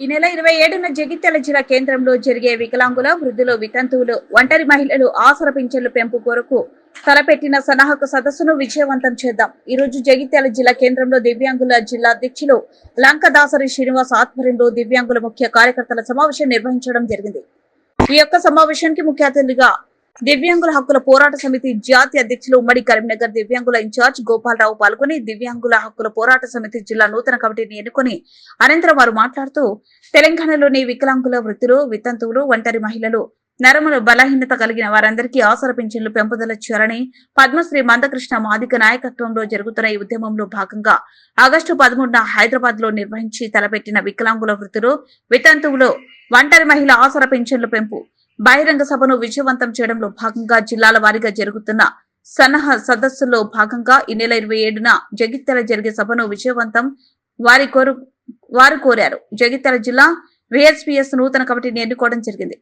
ఈ నెల ఇరవై ఏడున జగిత్యాల జిల్లా కేంద్రంలో జరిగే వికలాంగుల వృద్ధులు వితంతువులు ఒంటరి మహిళలు ఆసర పింఛన్లు పెంపు కొరకు తలపెట్టిన సన్నాహక సదస్సును విజయవంతం చేద్దాం. ఈ రోజు జగిత్యాల జిల్లా కేంద్రంలో దివ్యాంగుల జిల్లా అధ్యక్షులు లంకదాసరి శ్రీనివాస్ ఆధ్వర్యంలో దివ్యాంగుల ముఖ్య కార్యకర్తల సమావేశం నిర్వహించడం జరిగింది. ఈ యొక్క సమావేశానికి ముఖ్య అతిథిగా దివ్యాంగుల హక్కుల పోరాట సమితి జాతీయ అధ్యక్షులు ఉమ్మడి కరీంనగర్ దివ్యాంగుల ఇన్ఛార్జ్ గోపాలరావు పాల్గొని దివ్యాంగుల హక్కుల పోరాట సమితి జిల్లా నూతన కమిటీని ఎన్నుకొని అనంతరం వారు మాట్లాడుతూ తెలంగాణలోని వికలాంగుల వృత్తులు వితంతువులు ఒంటరి మహిళలు నరముల బలహీనత కలిగిన వారందరికీ ఆసర పింఛన్లు పెంపుదల చేయాలని పద్మశ్రీ మందకృష్ణ మాదిక నాయకత్వంలో జరుగుతున్న ఈ ఉద్యమంలో భాగంగా ఆగస్టు పదమూడున హైదరాబాద్లో నిర్వహించి తలపెట్టిన వికలాంగుల వృత్తులు వితంతువులు ఒంటరి మహిళ ఆసర పింఛన్లు పెంపు బహిరంగ సభను విజయవంతం చేయడంలో భాగంగా జిల్లాల వారీగా జరుగుతున్న సన్నాహ సదస్సులో భాగంగా ఈ నెల ఇరవై ఏడున జగిత్యాల జరిగే సభను విజయవంతం వారి కోరు వారు కోరారు. జగిత్యాల జిల్లా విఎస్పిఎస్ నూతన కమిటీని ఎన్నుకోవడం జరిగింది.